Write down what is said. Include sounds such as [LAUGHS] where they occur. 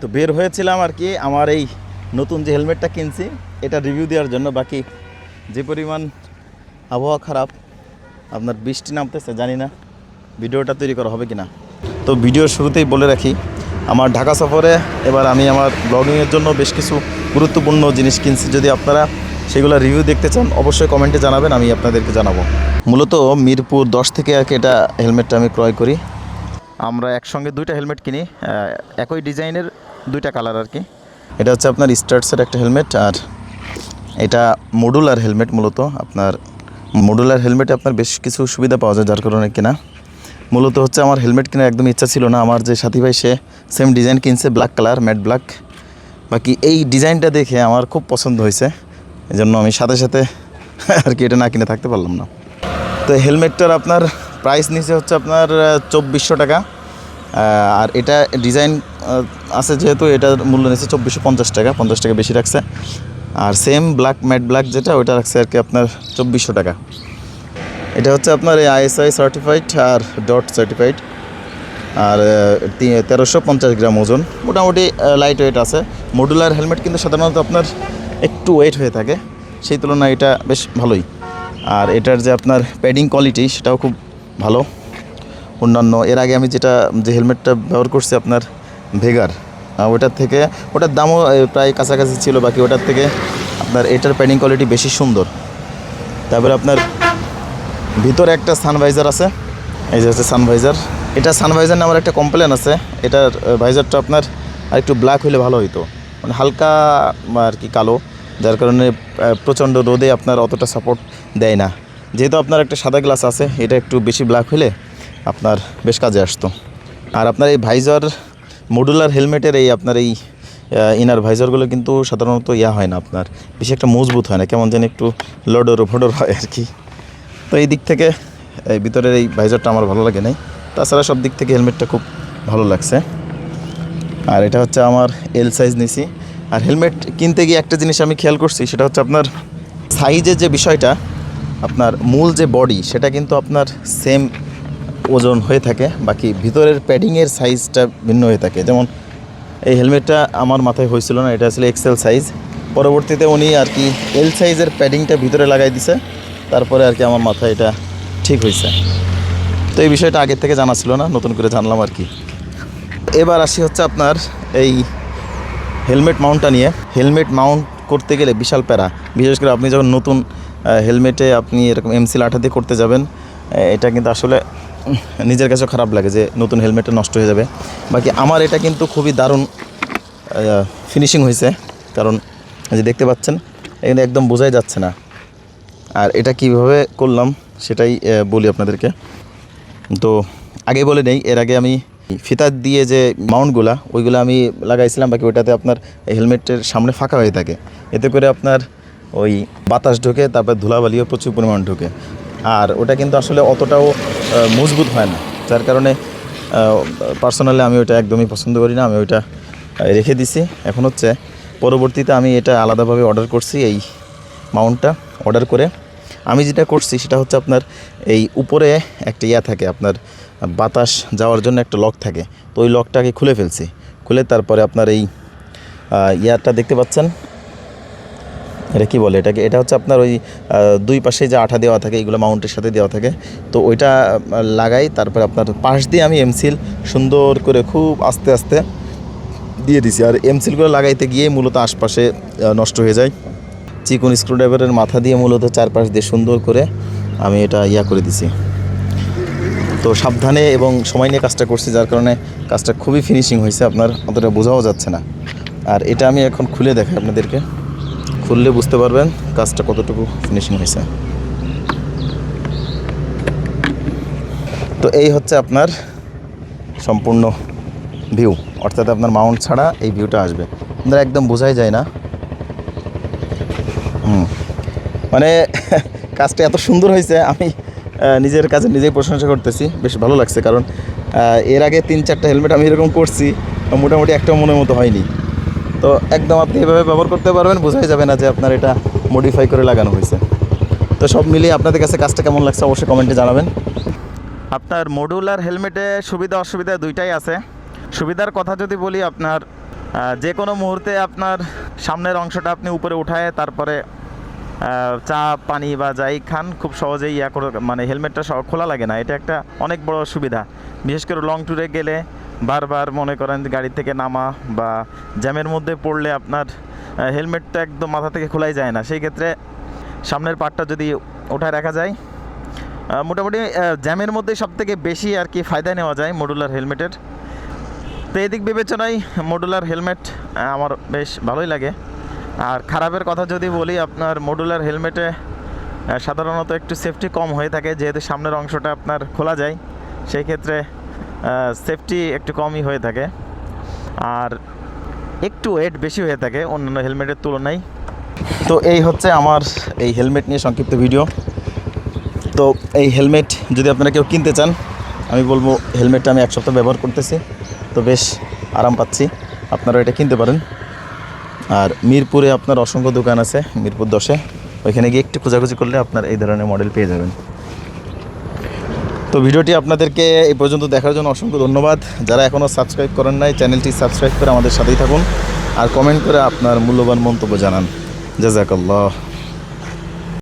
তো বের হয়েছিলাম আর কি, আমার এই নতুন যে হেলমেটটা কিনছি, এটা রিভিউ দেওয়ার জন্য। বাকি যে পরিমাণ আবহাওয়া খারাপ, আপনার বৃষ্টি নামতেছে, জানি না ভিডিওটা তৈরি করা হবে কি না তো ভিডিওর শুরুতেই বলে রাখি, আমার ঢাকা সফরে এবার আমি আমার ব্লগিংয়ের জন্য বেশ কিছু গুরুত্বপূর্ণ জিনিস কিনছি। যদি আপনারা সেগুলো রিভিউ দেখতে চান, অবশ্যই কমেন্টে জানাবেন, আমি আপনাদেরকে জানাব। মূলত মিরপুর দশ থেকে আর কি এটা হেলমেটটা আমি ক্রয় করি। আমরা একসঙ্গে দুইটা হেলমেট কিনি একই ডিজাইনের দুইটা কালার আর কি। এটা হচ্ছে আপনার স্টার্টসের একটা হেলমেট আর এটা মডুলার হেলমেট মূলত। আপনার মডুলার হেলমেটে আপনার বেশ কিছু সুবিধা পাওয়া যায় যার কারণে কেনা। মূলত হচ্ছে আমার হেলমেট কেনার একদম ইচ্ছা ছিল না। আমার যে সাথী ভাই, সে সেম ডিজাইন কিনছে ব্ল্যাক কালার ম্যাট ব্ল্যাক বাকি এই ডিজাইনটা দেখে আমার খুব পছন্দ হয়েছে। এই জন্য আমি সাথে সাথে আর কি এটা না কিনে থাকতে পারলাম না। তো হেলমেটটার আপনার প্রাইস নিচে হচ্ছে আপনার চব্বিশশো টাকা। আর এটা ডিজাইন আছে যেহেতু এটার মূল্য নিচ্ছে চব্বিশশো পঞ্চাশ টাকা পঞ্চাশ টাকা বেশি রাখছে। আর সেম ব্ল্যাক ম্যাট ব্ল্যাক যেটা, ওইটা রাখছে আর কি আপনার চব্বিশশো টাকা। এটা হচ্ছে আপনার এই আইএসআই সার্টিফাইড আর ডট সার্টিফাইড আর তেরোশো পঞ্চাশ গ্রাম ওজন। মোটামুটি লাইট ওয়েট আছে। মডুলার হেলমেট কিন্তু সাধারণত আপনার একটু ওয়েট হয়ে থাকে। সেই তুলনায় এটা বেশ ভালোই। আর এটার যে আপনার প্যাডিং কোয়ালিটি সেটাও খুব ভালো। অন্যান্য, এর আগে আমি যেটা, যে হেলমেটটা ব্যবহার করছি আপনার ভেগার ওটার থেকে, ওটার দামও প্রায় কাছাকাছি ছিল, বাকি ওটার থেকে আপনার এটার প্যাডিং কোয়ালিটি বেশি সুন্দর। তারপরে আপনার ভিতরে একটা সানভাইজার আছে, এই যে হচ্ছে সানভাইজার এটা সানভাইজার নামের একটা কমপ্লেন আছে, এটার ভাইজারটা আপনার আর একটু ব্ল্যাক হলে ভালো হইতো মানে হালকা আর কি কালো, যার কারণে প্রচণ্ড রোদে আপনার অতটা সাপোর্ট দেয় না। যেহেতু আপনার একটা সাদা গ্লাস আছে, এটা একটু বেশি ব্ল্যাক হলে আপনার বেশ কাজে আসতো। আর আপনার এই ভাইজার মডুলার হেলমেটের এই আপনার এই ইনার ভাইজারগুলো কিন্তু সাধারণত ইয়া হয় না আপনার, বেশি একটা মজবুত হয় না, কেমন যেন একটু লডর ফডর হয় আর কি। তো এই দিক থেকে এই ভিতরের এই ভাইজারটা আমার ভালো লাগে নাই। তাছাড়া সব দিক থেকে হেলমেটটা খুব ভালো লাগছে। আর এটা হচ্ছে আমার এল সাইজ নিছি। আর হেলমেট কিনতে গিয়ে একটা জিনিস আমি খেয়াল করছি, সেটা হচ্ছে আপনার সাইজের যে বিষয়টা, আপনার মূল যে বডি সেটা কিন্তু আপনার সেম ওজন হয়ে থাকে, বাকি ভিতরের প্যাডিংয়ের সাইজটা ভিন্ন হয়ে থাকে। যেমন এই হেলমেটটা আমার মাথায় হয়েছিল না, এটা আসলে এক্সেল সাইজ পরবর্তীতে উনি আর কি এল সাইজের প্যাডিংটা ভিতরে লাগাই দিছে, তারপরে আর কি আমার মাথায় এটা ঠিক হয়েছে। তো এই বিষয়টা আগের থেকে জানা ছিল না, নতুন করে জানলাম আর কি। এবার আসি হচ্ছে আপনার এই হেলমেট মাউন্টটা নিয়ে। হেলমেট মাউন্ট করতে গেলে বিশাল প্যারা। বিশেষ করে আপনি যখন নতুন হেলমেটে আপনি এরকম এমসিল আঠা দিয়ে করতে যাবেন এটা কিন্তু আসলে নিজের কাছেও খারাপ লাগে যে নতুন হেলমেটটা নষ্ট হয়ে যাবে। বাকি আমার এটা কিন্তু খুবই দারুণ ফিনিশিং হয়েছে। কারণ যে দেখতে পাচ্ছেন, এখানে একদম বোঝাই যাচ্ছে না। আর এটা কীভাবে করলাম সেটাই বলি আপনাদেরকে। তো আগে বলে নেই, এর আগে আমি ফিতা দিয়ে যে মাউন্টগুলা, ওইগুলো আমি লাগাইছিলাম, বাকি ওইটাতে আপনার হেলমেটের সামনে ফাঁকা হয়ে থাকে। এতে করে আপনার ওই বাতাস ঢোকে, তারপর ধুলাবালিও প্রচুর পরিমাণ ঢোকে। আর ওটা কিন্তু আসলে অতটাও মজবুত হয় না। যার কারণে পার্সোনালি আমি ওইটা একদমই পছন্দ করি না, আমি ওইটা রেখে দিছি। এখন হচ্ছে, পরবর্তীতে আমি এটা আলাদাভাবে অর্ডার করছি, এই মাউন্টটা অর্ডার করে। আমি যেটা করছি, সেটা হচ্ছে আপনার এই উপরে একটা ইয়া থাকে, আপনার বাতাস যাওয়ার জন্য একটা লক থাকে। তো ওই লকটাকে খুলে ফেলছি। খুলে তারপরে আপনার এই ইয়াটা দেখতে পাচ্ছেন? এটা কি বলে? এটাকে এটা হচ্ছে আপনার ওই দুই পাশে যে আঠা দেওয়া থাকে, এগুলো মাউন্টের সাথে দেওয়া থাকে। তো ওইটা লাগাই, তারপরে আপনার পাশ দিয়ে আমি এমসিল সুন্দর করে খুব আস্তে আস্তে দিয়ে দিছি। আর এমসিলগুলো লাগাইতে গিয়ে মূলত আশপাশে নষ্ট হয়ে যায়। চিকন স্ক্রুড্রাইভারের মাথা দিয়ে মূলত চারপাশ দিয়ে সুন্দর করে আমি এটা ইয়া করে দিছি। তো সাবধানে এবং সময় নিয়ে কাজটা করছি, যার কারণে কাজটা খুবই ফিনিশিং হয়েছে। আপনার অতটা বোঝাও যাচ্ছে না। আর এটা আমি এখন খুলে দেখাই আপনাদেরকে। খুললে বুঝতে পারবেন কাজটা কতটুকু ফিনিশিং হয়েছে। তো এই হচ্ছে আপনার সম্পূর্ণ ভিউ অর্থাৎ আপনার মাউন্ট ছাড়া এই ভিউটা আসবে। আপনার একদম বোঝাই যায় না। হুম। মানে [LAUGHS] কাজটা এত সুন্দর হয়েছে, আমি নিজের কাছে নিজেই প্রশংসা করতেছি। বেশ ভালো লাগছে কারণ এর আগে তিন চারটা হেলমেট আমি এরকম করছি, মোটামুটি একটা মনের মতো হয়নি। তো একদম আপনি এভাবে ব্যবহার করতে পারবেন, বোঝাই যাবে না যে আপনার এটা মডিফাই করে লাগানো হয়েছে। তো সব মিলিয়ে আপনাদের কাছে কাজটা কেমন লাগছে অবশ্যই কমেন্টে জানাবেন। আপনার মডুলার হেলমেটে সুবিধা, অসুবিধা দুইটাই আছে। সুবিধার কথা যদি বলি আপনার যে কোনো মুহূর্তে আপনার সামনের অংশটা আপনি উপরে উঠায়, তারপরে চা, পানি বা যাই খান, খুব সহজেই ইয়া করে মানে হেলমেটটা খোলা লাগে না। এটা একটা অনেক বড় সুবিধা। বিশেষ করে লং ট্যুরে গেলে বারবার মনে করেন গাড়ি থেকে নামা বা জ্যামের মধ্যে পড়লে আপনার হেলমেটটা একদম মাথা থেকে খোলাই যায় না। সেই ক্ষেত্রে সামনের পার্টটা যদি ওঠায় রাখা যায় মোটামুটি জ্যামের মধ্যে সব থেকে বেশি আর কি ফায়দা নেওয়া যায় মডুলার হেলমেটের। তো এদিক বিবেচনায় মডুলার হেলমেট আমার বেশ ভালোই লাগে। আর খারাপের কথা যদি বলি, আপনার মডুলার হেলমেটে সাধারণত একটু সেফটি কম হয়ে থাকে, যেহেতু সামনের অংশটা আপনার খোলা যায়, সেই ক্ষেত্রে সেফটি একটু কমই হয়ে থাকে। আর একটু ওয়েট বেশি হয়ে থাকে অন্যান্য হেলমেটের তুলনায়। তো এই হচ্ছে আমার এই হেলমেট নিয়ে সংক্ষিপ্ত ভিডিও তো এই হেলমেট যদি আপনারা কেউ কিনতে চান, আমি বলব হেলমেটটা আমি এক সপ্তাহ ব্যবহার করতেছি। তো বেশ আরাম পাচ্ছি আপনারা এটা কিনতে পারেন। আর মিরপুরে আপনার অসংখ্য দোকান আছে, মিরপুর দশে। ওইখানে গিয়ে একটু খোঁজাখুঁজি করলে আপনার এই ধরনের মডেল পেয়ে যাবেন। তো ভিডিওটি আপনাদেরকে এই পর্যন্ত দেখার জন্য অসংখ্য ধন্যবাদ। যারা এখনও সাবস্ক্রাইব করেন নাই, চ্যানেলটি সাবস্ক্রাইব করে আমাদের সাথেই থাকুন আর কমেন্ট করে আপনার মূল্যবান মন্তব্য জানান। জাজাকাল্লাহ